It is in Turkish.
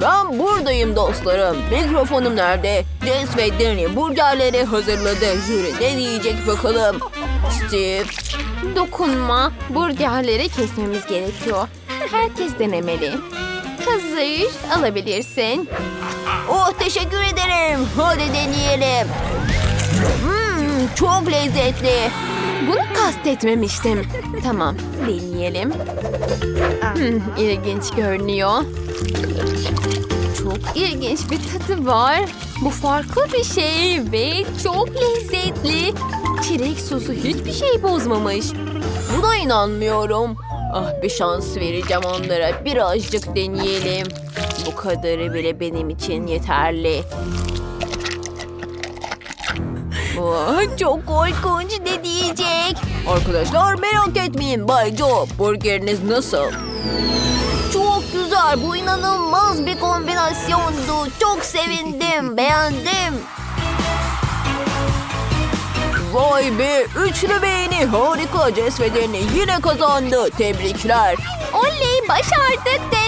Ben buradayım dostlarım. Mikrofonum nerede? Jess ve Danny burgerleri hazırladı. Jüri ne diyecek bakalım. Steve. Dokunma. Burgerleri kesmemiz gerekiyor. Herkes denemeli. Hazır. Alabilirsin. Oh teşekkür ederim. Hadi deneyelim. Hmm, çok lezzetli. Bunu kastetmemiştim. Tamam, deneyelim. Hmm, ilginç görünüyor. Çok ilginç bir tadı var. Bu farklı bir şey ve çok lezzetli. Çilek sosu hiçbir şey bozmamış. Buna inanmıyorum. Ah bir şans vereceğim onlara. Birazcık deneyelim. Bu kadarı bile benim için yeterli. Oh, çok korkunç ne diyecek? Arkadaşlar merak etmeyin Bay Joe. Burgeriniz nasıl? Çok güzel. Bu inanılmaz bir kombinasyondu. Çok sevindim. Beğendim. Vay be! Üçlü beğeni harika. Danny yine kazandı. Tebrikler. Oley başardık